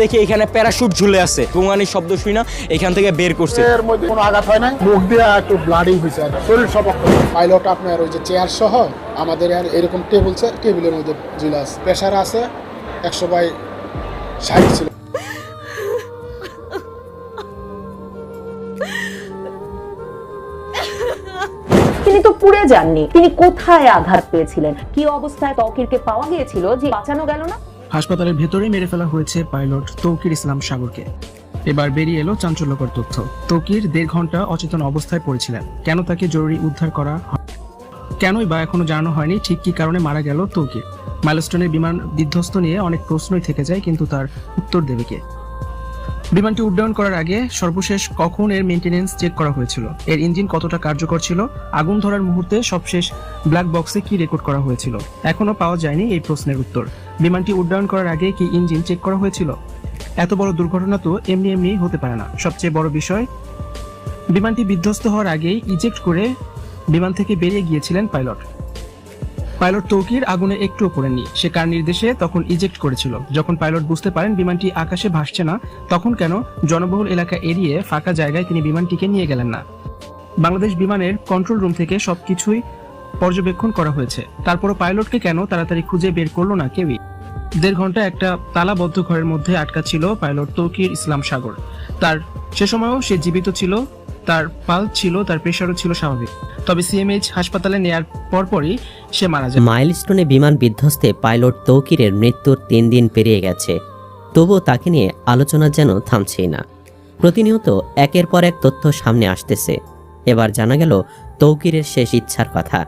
দেখি এখানে প্যারাশুট ঝুলে আছে। গোঙানির শব্দ শুই না এখান থেকে বের করছে। এর মধ্যে কোনো আঘাত হয় নাই? মুখ দিয়ে একটু ব্লাডিং হয়েছে আর শরীর সব পাইলট আপনার ওই যে চেয়ার সহ আমাদের আর এরকম টেবিল চেয়ার টেবিলের মধ্যে ঝুলে আছে। প্রেশার আছে একশো বাই ষাট ছিল। তিনি তো পুড়ে যাননি। তিনি কোথায় আঘাত পেয়েছিলেন? কি অবস্থায় তকিরকে পাওয়া গিয়েছিল যে বাঁচানো গেল না? হাসপাতালের ভেতরে মেরে ফেলা হয়েছে পাইলট তৌকির ইসলাম সাগরকে। এবার বেরিয়ে এলো চাঞ্চল্যকর তথ্য। তৌকির দেড় ঘণ্টা অচেতন অবস্থায় পড়েছিলেন। কেন তাকে জরুরি উদ্ধার করা কেনই বা এখনও জানানো হয়নি ঠিক কি কারণে মারা গেল তৌকির। মাইলস্টোনের বিমান বিধ্বস্ত নিয়ে অনেক প্রশ্নই থেকে যায়, কিন্তু তার উত্তর দেবে কে? বিমানটি উড্ডয়ন করার আগে সর্বশেষ কখন এর মেনটেনেন্স চেক করা হয়েছিল? এর ইঞ্জিন কতটা কার্যকর ছিল? আগুন ধরার মুহূর্তে সবশেষ ব্ল্যাক বক্সে কি রেকর্ড করা হয়েছিল? এখনও পাওয়া যায়নি এই প্রশ্নের উত্তর। বিমানটি উড্ডয়ন করার আগে কি ইঞ্জিন চেক করা হয়েছিল? এত বড় দুর্ঘটনা তো এমনি এমনি হতে পারে না। সবচেয়ে বড় বিষয়, বিমানটি বিধ্বস্ত হওয়ার আগেই ইজেক্ট করে বিমান থেকে বেরিয়ে গিয়েছিলেন পাইলট পাইলট তৌকির আগুনে একটুও পড়েননি। সে কার নির্দেশে তখন ইজেক্ট করেছিল। যখন পাইলট বুঝতে পারেন বিমানটি আকাশে ভাসছে না, তখন কেন জনবহুল এলাকা এড়িয়ে ফাঁকা জায়গায় তিনি বিমানটিকে নিয়ে গেলেন না? বাংলাদেশ বিমানের কন্ট্রোল রুম থেকে সবকিছুই পর্যবেক্ষণ করা হয়েছে। তারপরও পাইলটকে কেন তাড়াতাড়ি খুঁজে বের করল না কেউই? দেড় ঘণ্টা একটা তালাবদ্ধ ঘরের মধ্যে আটকা ছিল পাইলট তৌকির ইসলাম সাগর। তার সে সময়ও সে জীবিত ছিল, তার পাল ছিল, তার প্রেশারও ছিল স্বাভাবিক। তবে সিএমএইচ হাসপাতালে নেয়ার পরপরই সে মারা যায় মাইলস্টোনে বিমান বিধ্বস্তে পাইলট তৌকিরের মৃত্যুর তিন দিন পেরিয়ে গেছে। তবুও তাকে নিয়ে আলোচনা যেন থামছেই না। প্রতিনিয়ত একের পর এক তথ্য সামনে আসতেছে। এবার জানা গেল তৌকিরের শেষ ইচ্ছার কথা।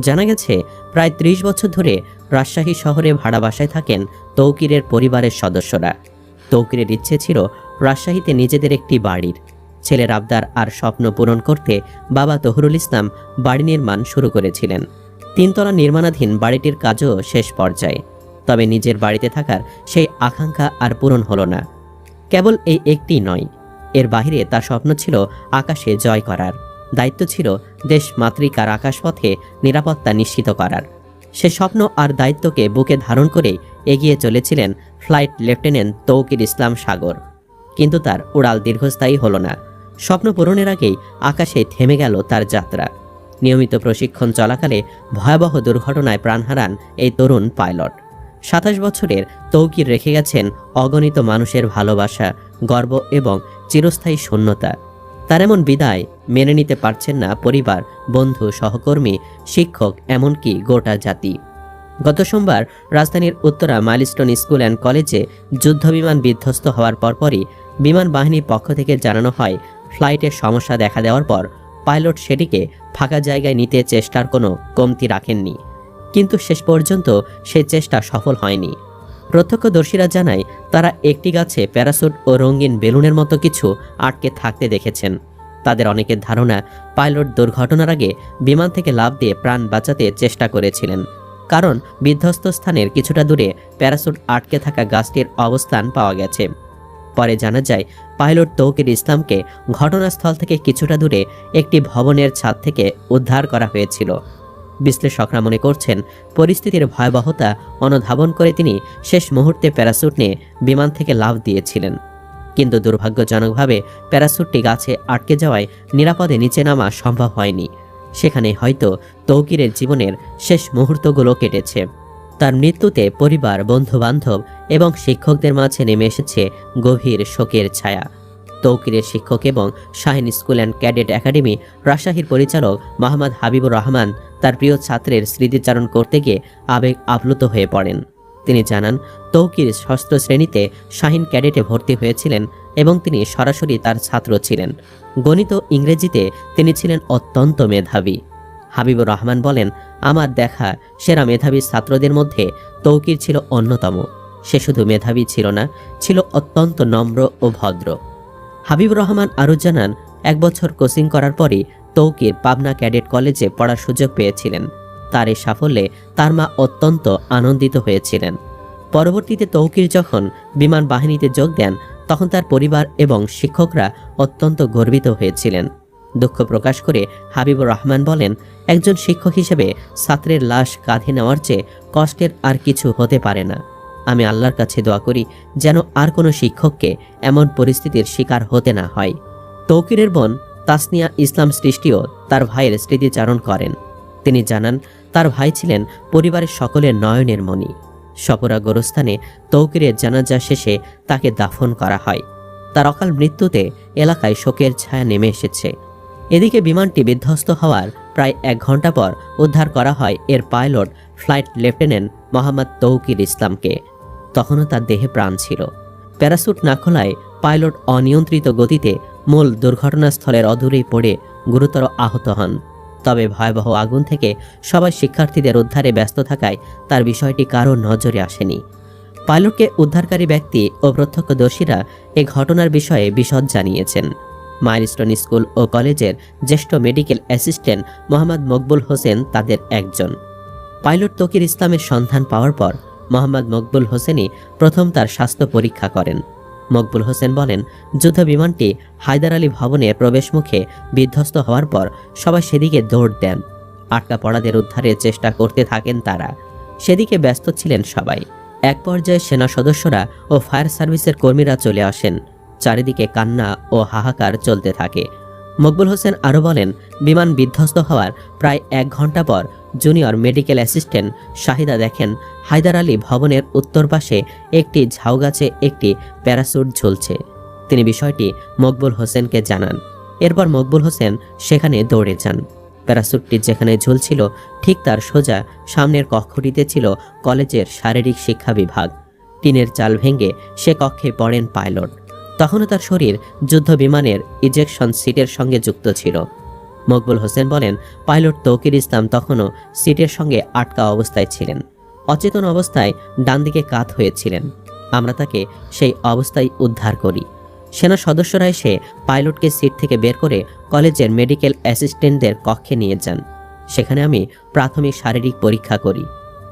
জানা গেছে, প্রায় ত্রিশ বছর ধরে রাজশাহী শহরে ভাড়া বাসায় থাকেন তৌকিরের পরিবারের সদস্যরা। তৌকিরের ইচ্ছে ছিল রাজশাহীতে নিজেদের একটি বাড়ির। ছেলের আবদার আর স্বপ্ন পূরণ করতে বাবা তহরুল ইসলাম বাড়ি নির্মাণ শুরু করেছিলেন। তিনতলা নির্মাণাধীন বাড়িটির কাজও শেষ পর্যায়ে। তবে নিজের বাড়িতে থাকার সেই আকাঙ্ক্ষা আর পূরণ হলো না। কেবল এই একটি নয়, এর বাইরে তার স্বপ্ন ছিল আকাশে জয় করার। দায়িত্ব ছিল দেশ মাতৃকার আকাশপথে নিরাপত্তা নিশ্চিত করার। সে স্বপ্ন আর দায়িত্বকে বুকে ধারণ করে এগিয়ে চলেছিলেন ফ্লাইট লেফটেন্যান্ট তৌকির ইসলাম সাগর। কিন্তু তার উড়াল দীর্ঘস্থায়ী হলো না। স্বপ্ন পূরণের আগেই আকাশে থেমে গেল তার যাত্রা। নিয়মিত প্রশিক্ষণ চলাকালে ভয়াবহ দুর্ঘটনায় প্রাণ হারান এই তরুণ পাইলট। সাতাশ বছরের তৌকির রেখে গেছেন অগণিত মানুষের ভালোবাসা, গর্ব এবং চিরস্থায়ী শূন্যতা। তার এমন বিদায় মেনে নিতে পারছেন না পরিবার, বন্ধু, সহকর্মী, শিক্ষক, এমনকি গোটা জাতি। গত সোমবার রাজধানীর উত্তরা মাইলস্টোন স্কুল অ্যান্ড কলেজে যুদ্ধবিমান বিধ্বস্ত হওয়ার পরপরই বিমান বাহিনীর পক্ষ থেকে জানানো হয় ফ্লাইটের সমস্যা দেখা দেওয়ার পর পাইলট সেটিকে ফাঁকা জায়গায় নিতে চেষ্টার কোনো কমতি রাখেননি। কিন্তু শেষ পর্যন্ত সে চেষ্টা সফল হয়নি। প্রত্যক্ষদর্শীরা জানায়, তারা একটি গাছে প্যারাসুট ও রঙিন বেলুনের মতো কিছু আটকে থাকতে দেখেছেন। তাদের অনেকের ধারণা, পাইলট দুর্ঘটনার আগে বিমান থেকে লাফ দিয়ে প্রাণ বাঁচাতে চেষ্টা করেছিলেন। কারণ বিধ্বস্ত স্থানের কিছুটা দূরে প্যারাসুট আটকে থাকা গাছটির অবস্থান পাওয়া গেছে। পরে জানা যায়, পাইলট তৌকির ইসলামকে ঘটনাস্থল থেকে কিছুটা দূরে একটি ভবনের ছাদ থেকে উদ্ধার করা হয়েছিল। বিশ্লেষকরা মনে করছেন, পরিস্থিতির ভয়াবহতা অনুধাবন করে তিনি শেষ মুহূর্তে প্যারাসুট নিয়ে বিমান থেকে লাফ দিয়েছিলেন। কিন্তু দুর্ভাগ্যজনকভাবে প্যারাসুটটি গাছে আটকে যাওয়ায় নিরাপদে নিচে নামা সম্ভব হয়নি। সেখানে হয়তো তৌকিরের জীবনের শেষ মুহূর্তগুলো কেটেছে। তার মৃত্যুতে পরিবার বন্ধু বান্ধব এবং শিক্ষকদের মাঝে নেমে এসেছে গভীর শোকের ছায়া। তৌকিরের শিক্ষক এবং Shaheen school and cadet academy রাজশাহীর পরিচালক মোহাম্মদ হাবিবুর রহমান তার প্রিয় ছাত্রের স্মৃতিচারণ করতে গিয়ে আবেগ আপ্লুত হয়ে পড়েন। তিনি জানান, তৌকির ষষ্ঠ শ্রেণীতে শাহিন ক্যাডেটে ভর্তি হয়েছিলেন এবং তিনি সরাসরি তার ছাত্র ছিলেন। গণিত ইংরেজিতে তিনি ছিলেন অত্যন্ত মেধাবী। হাবিবুর রহমান বলেন আমার দেখা সেরা মেধাবী ছাত্রদের মধ্যে তৌকির ছিল অন্যতম। সে শুধু মেধাবী ছিল না, ছিল অত্যন্ত নম্র ও ভদ্র। হাবিব রহমান আরও জানান এক বছর কোচিং করার পরই তৌকির পাবনা ক্যাডেট কলেজে পড়ার সুযোগ পেয়েছিলেন। তার এই সাফল্যে তার মা অত্যন্ত আনন্দিত হয়েছিলেন। পরবর্তীতে তৌকির যখন বিমান বাহিনীতে যোগ দেন, তখন তার পরিবার এবং শিক্ষকরা অত্যন্ত গর্বিত হয়েছিলেন। দুঃখ প্রকাশ করে হাবিবুর রহমান বলেন, একজন শিক্ষক হিসেবে ছাত্রের লাশ কাঁধে নেওয়ার চেয়ে কষ্টের আর কিছু হতে পারে না। আমি আল্লাহর কাছে দোয়া করি যেন আর কোনো শিক্ষককে এমন পরিস্থিতির শিকার হতে না হয়। তৌকিরের বোন তাসনিয়া ইসলাম সৃষ্টিও তার ভাইয়ের স্মৃতিচারণ করেন। তিনি জানান, তার ভাই ছিলেন পরিবারের সকলের নয়নের মণি। সপরা গোরস্থানে তৌকিরের জানাজা শেষে তাকে দাফন করা হয়। তার অকাল মৃত্যুতে এলাকায় শোকের ছায়া নেমে এসেছে। এদিকে বিমানটি বিধ্বস্ত হওয়ার প্রায় এক ঘণ্টা পর উদ্ধার করা হয় এর pilot, flight lieutenant Mohammad Tauqir ইসলামকে। তখনও তার দেহে প্রাণ ছিল। প্যারাসুট না খোলায় পাইলট অনিয়ন্ত্রিত গতিতে মূল দুর্ঘটনাস্থলের অদূরেই পড়ে গুরুতর আহত হন। তবে ভয়াবহ আগুন থেকে সবাই শিক্ষার্থীদের উদ্ধারে ব্যস্ত থাকায় তার বিষয়টি কারও নজরে আসেনি। পাইলটকে উদ্ধারকারী ব্যক্তি ও প্রত্যক্ষদর্শীরা এ ঘটনার বিষয়ে বিশদ জানিয়েছেন। মাইলস্টোন স্কুল ও কলেজের জ্যেষ্ঠ মেডিকেল অ্যাসিস্ট্যান্ট মোহাম্মদ মকবুল হোসেন তাদের একজন। পাইলট তকির ইসলামের সন্ধান পাওয়ার পর মোহাম্মদ মকবুল হোসেনই প্রথম তার স্বাস্থ্য পরীক্ষা করেন। মকবুল হোসেন বলেন, যুদ্ধ বিমানটি হায়দার আলী ভবনের প্রবেশমুখে বিধ্বস্ত হওয়ার পর সবাই সেদিকে দৌড় দেন। আটকা পড়াদের উদ্ধারের চেষ্টা করতে থাকেন তারা। সেদিকে ব্যস্ত ছিলেন সবাই। এক পর্যায়ে সেনা সদস্যরা ও ফায়ার সার্ভিসের কর্মীরা চলে আসেন। চারিদিকে কান্না ও হাহাকার চলতে থাকে। মকবুল হোসেন আরও বলেন, বিমান বিধ্বস্ত হওয়ার প্রায় এক ঘণ্টা পর জুনিয়র মেডিকেল অ্যাসিস্ট্যান্ট শাহিদা দেখেন, হায়দার আলী ভবনের উত্তর পাশে একটি ঝাউগাছে একটি প্যারাসুট ঝুলছে। তিনি বিষয়টি মকবুল হোসেনকে জানান। এরপর মকবুল হোসেন সেখানে দৌড়ে যান। প্যারাসুটটি যেখানে ঝুলছিল, ঠিক তার সোজা সামনের কক্ষটিতে ছিল কলেজের শারীরিক শিক্ষা বিভাগ। টিনের চাল ভেঙে সে কক্ষে পড়েন পাইলট। তখনও তার শরীর যুদ্ধ বিমানের ইজেকশন সিটের সঙ্গে যুক্ত ছিল। মকবুল হোসেন বলেন, পাইলট তৌকির ইসলাম তখনও সিটের সঙ্গে আটকা অবস্থায় ছিলেন। অচেতন অবস্থায় ডান দিকে কাত হয়েছিলেন। আমরা তাকে সেই অবস্থায় উদ্ধার করি। সেনা সদস্যরা এসে পাইলটকে সিট থেকে বের করে কলেজের মেডিকেল অ্যাসিস্ট্যান্টদের কক্ষে নিয়ে যান। সেখানে আমি প্রাথমিক শারীরিক পরীক্ষা করি।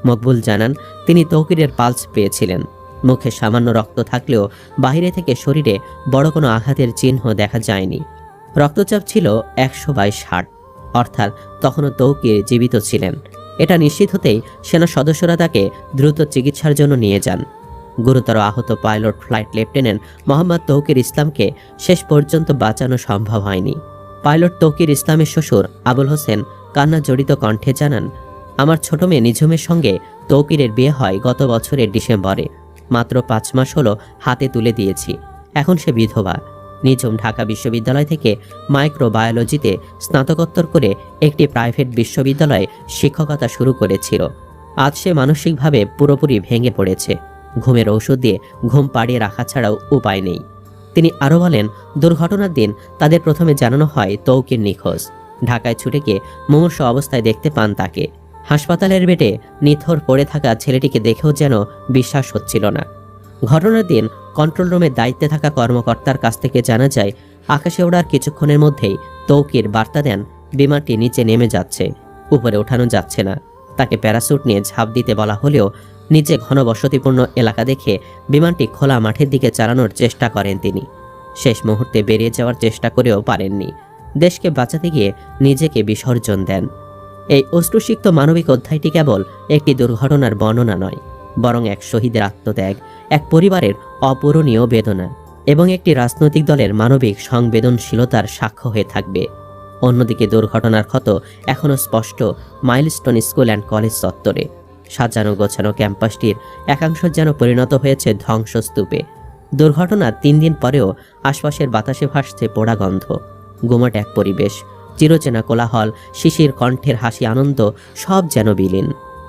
মকবুল জানান, তিনি তৌকিরের পালস পেয়েছিলেন। মুখে সামান্য রক্ত থাকলেও বাইরে থেকে শরীরে বড় কোনো আঘাতের চিহ্ন দেখা যায়নি। রক্তচাপ ছিল একশো বাই ষাট। অর্থাৎ তখনও তৌকির জীবিত ছিলেন। এটা নিশ্চিত হতেই সেনা সদস্যরা তাকে দ্রুত চিকিৎসার জন্য নিয়ে যান। গুরুতর আহত pilot flight lieutenant Mohammad Tauqir ইসলামকে শেষ পর্যন্ত বাঁচানো সম্ভব হয়নি। পাইলট তৌকির ইসলামের শ্বশুর আবুল হোসেন কান্না জড়িত কণ্ঠে জানান, আমার ছোট মেয়ে নিঝুমের সঙ্গে তৌকিরের বিয়ে হয় গত বছরের ডিসেম্বরে। মাত্র পাঁচ মাস হলো হাতে তুলে দিয়েছি। এখন সে বিধবা। নিঝুম ঢাকা বিশ্ববিদ্যালয় থেকে মাইক্রোবায়োলজিতে স্নাতকোত্তর করে একটি প্রাইভেট বিশ্ববিদ্যালয়ে শিক্ষকতা শুরু করেছিল। আজ সে মানসিকভাবে পুরোপুরি ভেঙে পড়েছে। ঘুমের ঔষধ দিয়ে ঘুম পাড়িয়ে রাখা ছাড়াও উপায় নেই। তিনি আরও বলেন, দুর্ঘটনার দিন তাদের প্রথমে জানানো হয় তৌকির নিখোঁজ। ঢাকায় ছুটে গিয়ে মুমূর্ষ অবস্থায় দেখতে পান তাকে। হাসপাতালের বেডে নিথর পড়ে থাকা ছেলেটিকে দেখেও যেন বিশ্বাস হচ্ছিল না। ঘটনার দিন কন্ট্রোল রুমের দায়িত্বে থাকা কর্মকর্তার কাছ থেকে জানা যায়, আকাশে ওড়ার কিছুক্ষণের মধ্যেই তৌকির বার্তা দেন, বিমানটি নিচে নেমে যাচ্ছে, উপরে ওঠানো যাচ্ছে না। তাকে প্যারাসুট নিয়ে ঝাঁপ দিতে বলা হলেও নিচে ঘনবসতিপূর্ণ এলাকা দেখে বিমানটি খোলা মাঠের দিকে চালানোর চেষ্টা করেন তিনি। শেষ মুহূর্তে বেরিয়ে যাওয়ার চেষ্টা করেও পারেননি। দেশকে বাঁচাতে গিয়ে নিজেকে বিসর্জন দেন। এই অশ্রুসিক্ত মানবিক অধ্যায়টি কেবল একটি দুর্ঘটনার বর্ণনা নয়, বরং এক শহীদের আত্মত্যাগ, এক পরিবারের অপূরণীয় বেদনা এবং একটি রাজনৈতিক দলের মানবিক সংবেদনশীলতার সাক্ষ্য হয়ে থাকবে। অন্যদিকে দুর্ঘটনার ক্ষত এখনও স্পষ্ট মাইলস্টোন স্কুল অ্যান্ড কলেজ চত্বরে। সাজানো গোছানো ক্যাম্পাসটির একাংশ যেন পরিণত হয়েছে ধ্বংসস্তূপে। দুর্ঘটনার তিন দিন পরেও আশপাশের বাতাসে ভাসছে পোড়া গন্ধ। গুমট এক পরিবেশ চিরচেনা কোলাহল, শিশির কণ্ঠের হাসি আনন্দ, সব যেন বিলীন।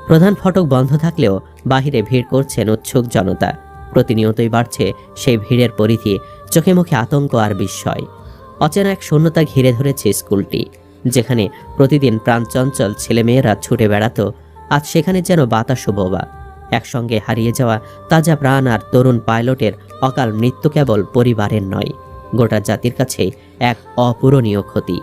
প্রধান ফটক বন্ধ থাকলেও বাহিরে ভিড় করছেন উৎসুক জনতা। প্রতিনিয়তই বাড়ছে সেই ভিড়ের পরিধি, চোখে মুখে আতঙ্ক আর বিস্ময়। অচেনা এক শূন্যতা ঘিরে ধরেছে স্কুলটি, যেখানে প্রতিদিন প্রাণচঞ্চল ছেলেমেয়েরা ছুটে বেড়াত, আজ সেখানে যেন বাতাস বোবা। একসঙ্গে হারিয়ে যাওয়া তাজা প্রাণ আর তরুণ পাইলটের অকাল মৃত্যু কেবল পরিবারের নয়, গোটা জাতির কাছে এক অপূরণীয় ক্ষতি।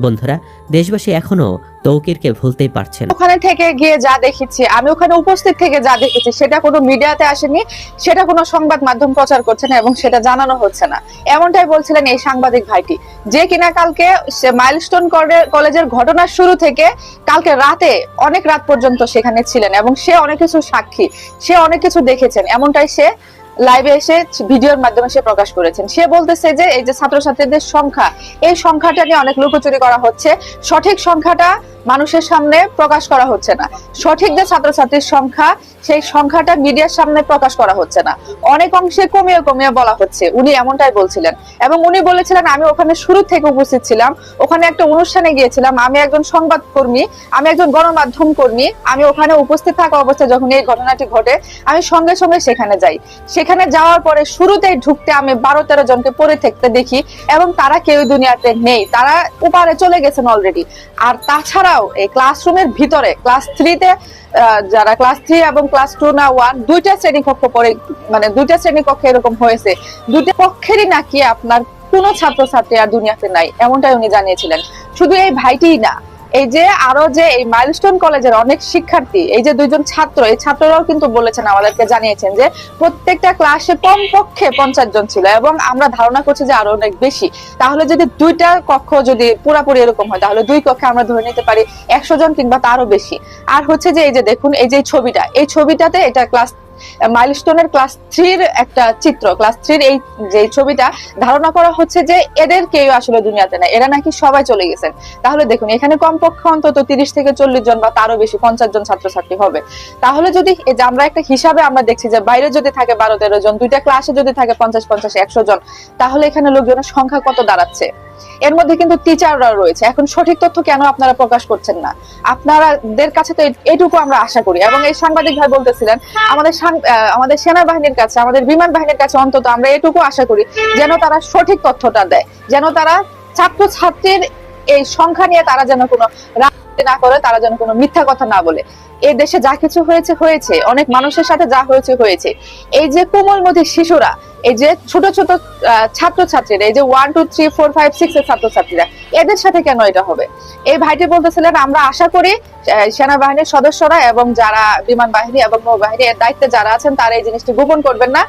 বন্ধুরা, দেশবাসী এখনও তৌকিরকে ভুলতেই পারছে না। ওখানে থেকে গিয়ে যা দেখেছি, আমি ওখানে উপস্থিত থেকে যা দেখেছি, সেটা কোনো মিডিয়াতে আসেনি, সেটা কোনো সংবাদ মাধ্যম প্রচার করছে না এবং সেটা জানানো হচ্ছে না। এমনটাই বলছিলেন এই সাংবাদিক ভাইটি, যে কিনা কালকে মাইলস্টোন কলে- কলেজের ঘটনার শুরু থেকে কালকে রাতে, অনেক রাত পর্যন্ত সেখানে ছিলেন এবং সে অনেক কিছু সাক্ষী, সে অনেক কিছু দেখেছেন, এমনটাই সে লাইভে এসে ভিডিওর মাধ্যমে সে প্রকাশ করেছেন। সে বলতেছে যে, এই যে ছাত্রছাত্রীদের সংখ্যা, এই সংখ্যাটা নিয়ে অনেক লুকোচুরি করা হচ্ছে। সঠিক সংখ্যাটা মানুষের সামনে প্রকাশ করা হচ্ছে না। সঠিক যে ছাত্রছাত্রীর সংখ্যা, সেই সংখ্যাটা মিডিয়ার সামনে প্রকাশ করা হচ্ছে না। অনেক অংশে কমিয়ে কমিয়ে বলা হচ্ছে। উনি এমনটাই বলছিলেন। এবং উনি বলেছিলেন, আমি ওখানে শুরু থেকে উপস্থিত ছিলাম। ওখানে একটা অনুষ্ঠানে গিয়েছিলাম। আমি একজন সংবাদ কর্মী আমি একজন গণমাধ্যম কর্মী। আমি ওখানে উপস্থিত থাকা অবস্থায় যখন এই ঘটনাটি ঘটে, আমি সঙ্গে সঙ্গে সেখানে যাই। সেখানে যাওয়ার পরে শুরুতেই ঢুকতে আমি বারো তেরো জনকে পড়ে থাকতে দেখি এবং তারা কেউ দুনিয়াতে নেই। তারা উপারে চলে গেছেন অলরেডি আর তাছাড়াও এই ক্লাসরুমের ভিতরে ক্লাস থ্রিতে যারা ক্লাস থ্রি এবং ক্লাস টু না ওয়ান দুইটা শ্রেণি কক্ষ পড়ে মানে দুইটা শ্রেণি কক্ষে এরকম হয়েছে। দুইটা পক্ষেরই নাকি আপনার কোনো ছাত্রছাত্রী আর দুনিয়াতে নাই, এমনটাই উনি জানিয়েছিলেন। শুধু এই ভাইটিই না এই যে আরও যে এই মাইলস্টোন কলেজের অনেক শিক্ষার্থী, এই যে দুইজন ছাত্র, এই ছাত্ররাও কিন্তু বলেছেন, আমাদেরকে জানিয়েছেন যে প্রত্যেকটা ক্লাসে কমপক্ষে পঞ্চাশ জন ছিল এবং আমরা ধারণা করছি যে আরও অনেক বেশি। তাহলে যদি দুইটা কক্ষ যদি পুরাপুরি এরকম হয়, তাহলে দুই কক্ষে আমরা ধরে নিতে পারি একশো জন কিংবা তারও বেশি। আর হচ্ছে যে এই যে দেখুন, এই যে ছবিটা, এই ছবিটাতে এটা ক্লাস মাইলস্টোনের ক্লাস থ্রির একটা চিত্র, ক্লাস থ্রির এই যে ছবিটা, ধারণা করা হচ্ছে যে এদের কেউ আসলে দুনিয়াতে নাই, এরা নাকি সবাই চলে গেছেন। তাহলে দেখুন, এখানে কমপক্ষে অন্তত তিরিশ থেকে চল্লিশ জন বা তারও বেশি, পঞ্চাশ জন ছাত্রছাত্রী হবে। তাহলে যদি যে আমরা একটা হিসাবে আমরা দেখছি যে বাইরে যদি থাকে বারো তেরো জন, দুইটা ক্লাসে যদি থাকে পঞ্চাশ পঞ্চাশ, একশো জন, তাহলে এখানে লোকজনের সংখ্যা কত দাঁড়াচ্ছে? এর মধ্যে কিন্তু টিচাররা রয়েছে। এখন সঠিক তথ্য কেন আপনারা প্রকাশ করছেন না? আপনারাদের কাছে তো এটুকু আমরা আশা করি। এবং এই সাংবাদিক ভাই বলতেছিলেন, আমাদের আমাদের সেনাবাহিনীর কাছে, আমাদের বিমান বাহিনীর কাছে অন্তত আমরা এটুকু আশা করি যেন তারা সঠিক তথ্যটা দেয়, যেন তারা ছাত্র ছাত্রীর এই সংখ্যা নিয়ে তারা যেন কোনো না করে, তারা যেন কোনো মিথ্যা কথা না বলে। এই দেশে যা কিছু হয়েছে হয়েছে। অনেক মানুষের সাথে যা হয়েছে হয়েছে। এই যে কোমলমতি শিশুরা, এই যে ছোট ছোট ছাত্র ছাত্রীরা এই যে one two three four five six এর ছাত্রছাত্রীরা, এদের সাথে কেন এটা হবে? এই ভাইটি বলতেছিলেন আমরা আশা করি সেনাবাহিনীর সদস্যরা এবং যারা বিমান বাহিনী এবং নৌবাহিনী, এর দায়িত্বে যারা আছেন, তারা এই জিনিসটি গোপন করবেন না।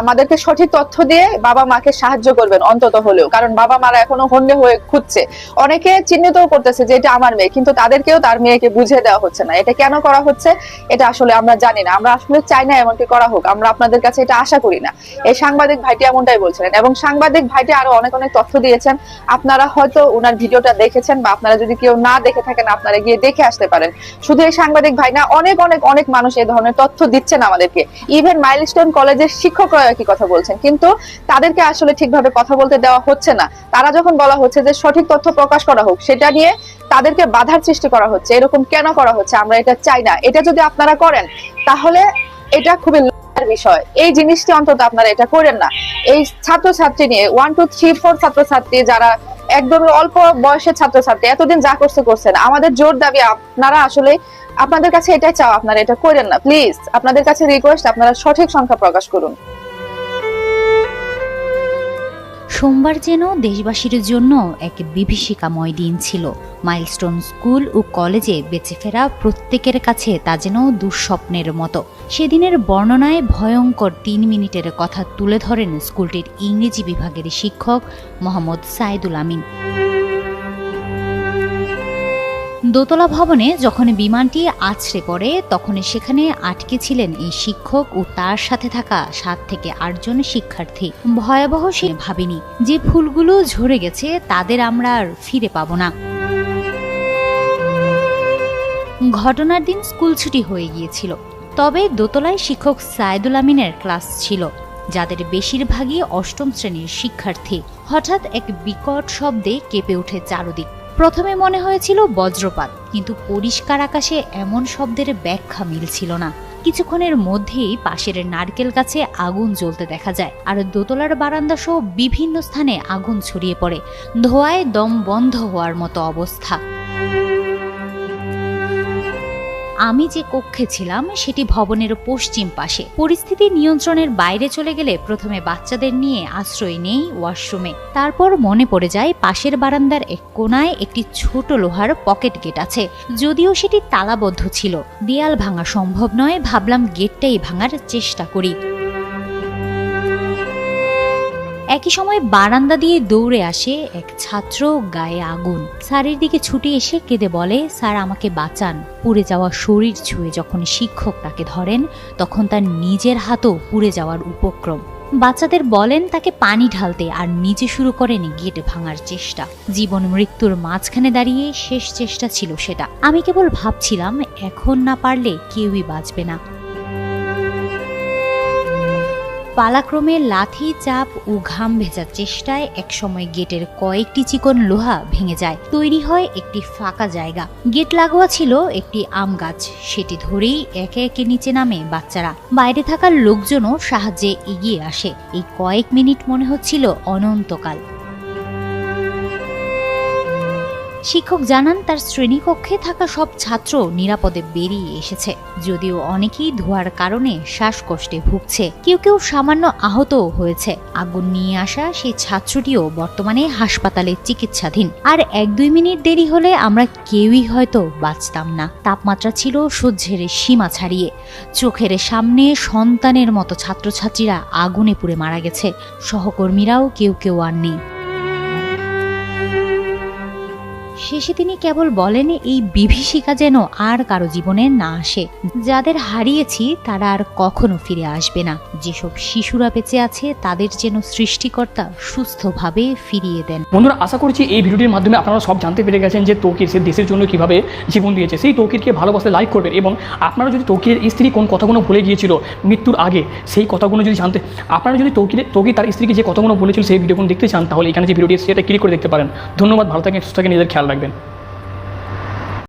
আমাদেরকে সঠিক তথ্য দিয়ে বাবা মাকে সাহায্য করবেন অন্তত হলেও। কারণ বাবা মারা এখনও হন্যে হয়ে খুঁজছে। অনেকে চিহ্নিতও করতেছে যে এটা আমার মেয়ে, কিন্তু তাদেরকেও তার মেয়েকে বুঝিয়ে দেওয়া হচ্ছে না। এটা কেন করা হচ্ছে, এটা আসলে আমরা জানি না। আমরা আসলে চাই না এমনটি করা হোক। আমরা আপনাদের কাছে এটা আশা করি না। এই সাংবাদিক ভাইটি এমনটাই বলছিলেন এবং সাংবাদিক ভাইটি আরও অনেক অনেক তথ্য দিয়েছেন। আপনারা হয়তো ওনার ভিডিওটা দেখেছেন বা আপনারা যদি কেউ না দেখে থাকেন, আপনারা গিয়ে দেখে আসতে পারেন। শুধু এই সাংবাদিক ভাই না, অনেক অনেক অনেক মানুষ এই ধরনের তথ্য দিচ্ছেন আমাদেরকে। ইভেন মাইলস্টোন কলেজের শিক্ষকরা একই কথা বলছেন। কিন্তু তাদেরকে আসলে ঠিকভাবে কথা বলতে দেওয়া হচ্ছে না। তারা যখন বলা হচ্ছে যে সঠিক তথ্য প্রকাশ করা হোক, সেটা নিয়ে তাদেরকে বাধার সৃষ্টি করা হচ্ছে। এরকম কেন করা হচ্ছে? আমরা এটা চাই না, এটা যদি আপনারা করেন, তাহলে এটা খুবই বিষয়। এই জিনিসটি অন্তত আপনারা এটা করেন না। এই ছাত্রছাত্রী নিয়ে ওয়ান টু থ্রি ফোর ছাত্রছাত্রী যারা একদম অল্প বয়সের ছাত্রছাত্রী, এতদিন যা করছে করছেন আমাদের জোর দাবি, আপনারা আসলে আপনাদের কাছে এটাই চাও, আপনারা এটা করেন না। প্লিজ আপনাদের কাছে রিকোয়েস্ট আপনারা সঠিক সংখ্যা প্রকাশ করুন। সোমবার যেন দেশবাসীর জন্য এক বিভীষিকাময় দিন ছিল। মাইলস্টোন স্কুল ও কলেজে বেঁচে ফেরা প্রত্যেকের কাছে তা যেন দুঃস্বপ্নের মতো। সেদিনের বর্ণনায় ভয়ঙ্কর তিন মিনিটের কথা তুলে ধরেন স্কুলটির ইংরেজি বিভাগের শিক্ষক মোহাম্মদ সাইদুল আমিন। দোতলা ভবনে যখন বিমানটি আছড়ে পড়ে তখন সেখানে আটকে ছিলেন এই শিক্ষক ও তার সাথে থাকা সাত থেকে আটজন শিক্ষার্থী। ভয়াবহ সে ভাবিনি যে ফুলগুলো ঝরে গেছে, তাদের আমরা আর ফিরে পাবো না। ঘটনার দিন স্কুল ছুটি হয়ে গিয়েছিল। তবে দোতলায় শিক্ষক সাইদুল আমিনের ক্লাস ছিল, যাদের বেশিরভাগই অষ্টম শ্রেণির শিক্ষার্থী। হঠাৎ এক বিকট শব্দে কেঁপে ওঠে চারদিক। প্রথমে মনে হয়েছিল বজ্রপাত, কিন্তু পরিষ্কার আকাশে এমন শব্দের ব্যাখ্যা মিলছিল না। কিছুক্ষণের মধ্যেই পাশের নারকেল গাছে আগুন জ্বলতে দেখা যায়, আর দোতলার বারান্দা সহ বিভিন্ন স্থানে আগুন ছড়িয়ে পড়ে। ধোয়ায় দম বন্ধ হওয়ার মতো অবস্থা। আমি যে কক্ষে ছিলাম, সেটি ভবনের পশ্চিম পাশে। পরিস্থিতি নিয়ন্ত্রণের বাইরে চলে গেলে প্রথমে বাচ্চাদের নিয়ে আশ্রয় নেই ওয়াশরুমে। তারপর মনে পড়ে যায়, পাশের বারান্দার এক কোনায় একটি ছোট লোহার পকেট গেট আছে। যদিও সেটি তালাবদ্ধ ছিল। দেয়াল ভাঙা সম্ভব নয়, ভাবলাম গেটটাই ভাঙার চেষ্টা করি। একই সময় বারান্দা দিয়ে দৌড়ে আসে এক ছাত্র গায়ে আগুন। স্যারের দিকে ছুটে এসে কেঁদে বলে, স্যার, আমাকে বাঁচান। পুড়ে যাওয়া শরীর ছুঁয়ে যখন শিক্ষক তাকে ধরেন, তখন তার নিজের হাতও পুড়ে যাওয়ার উপক্রম। বাচ্চাদের বলেন তাকে পানি ঢালতে আর নিজে শুরু করেন গেট ভাঙার চেষ্টা। জীবন মৃত্যুর মাঝখানে দাঁড়িয়ে শেষ চেষ্টা ছিল সেটা। আমি কেবল ভাবছিলাম, এখন না পারলে কেউই বাঁচবে না। পালাক্রমে লাথি চাপ ও ঘাম ভেজার চেষ্টায় একসময় গেটের কয়েকটি চিকন লোহা ভেঙে যায়। তৈরি হয় একটি ফাঁকা জায়গা। গেট লাগোয়া ছিল একটি আম গাছ। সেটি ধরেই একে একে নিচে নামে বাচ্চারা। বাইরে থাকার লোকজনও সাহায্যে এগিয়ে আসে। এই কয়েক মিনিট মনে হচ্ছিল অনন্তকাল। শিক্ষক জানান, তার শ্রেণীকক্ষে থাকা সব ছাত্র নিরাপদে বেরিয়ে এসেছে। যদিও অনেকেই ধোয়ার কারণে শ্বাসকষ্টে ভুগছে। কেউ কেউ সামান্য আহতও হয়েছে। আগুন নিয়ে আসা সেই ছাত্রটিও বর্তমানে হাসপাতালে চিকিৎসাধীন। আর এক দুই মিনিট দেরি হলে আমরা কেউই হয়তো বাঁচতাম না। তাপমাত্রা ছিল সহ্যের সীমা ছাড়িয়ে। চোখের সামনে সন্তানের মতো ছাত্রছাত্রীরা আগুনে পুড়ে মারা গেছে। সহকর্মীরাও কেউ কেউ আর নেই। শেষে তিনি কেবল বলেন, এই বিভীষিকা যেন আর কারও জীবনে না আসে। যাদের হারিয়েছি তারা আর কখনো ফিরে আসবে না। যেসব শিশুরা বেঁচে আছে, তাদের যেন সৃষ্টিকর্তা সুস্থভাবে ফিরিয়ে দেন। বন্ধুরা, আশা করছি এই ভিডিওটির মাধ্যমে আপনারা সব জানতে পেরে গেছেন যে তৌকির সে দেশের জন্য কীভাবে জীবন দিয়েছে। সেই তৌকিরকে ভালোবাসলে লাইক করবেন এবং আপনারা যদি তৌকিরের স্ত্রী কোন কথাগুলো ভুলে গিয়েছিল মৃত্যুর আগে, সেই কথাগুলো যদি জানতে আপনারা যদি তৌকির তৌকির তার স্ত্রীকে যে কথাগুলো বলেছিল সেই ভিডিওগুলো দেখতে চান, তাহলে এখানে যে ভিডিওটি সেটা ক্লিক করে দেখতে পারেন। ধন্যবাদ, ভালো থাকেন, সুস্থ থাকেন নিজের খেয়াল রাখবেন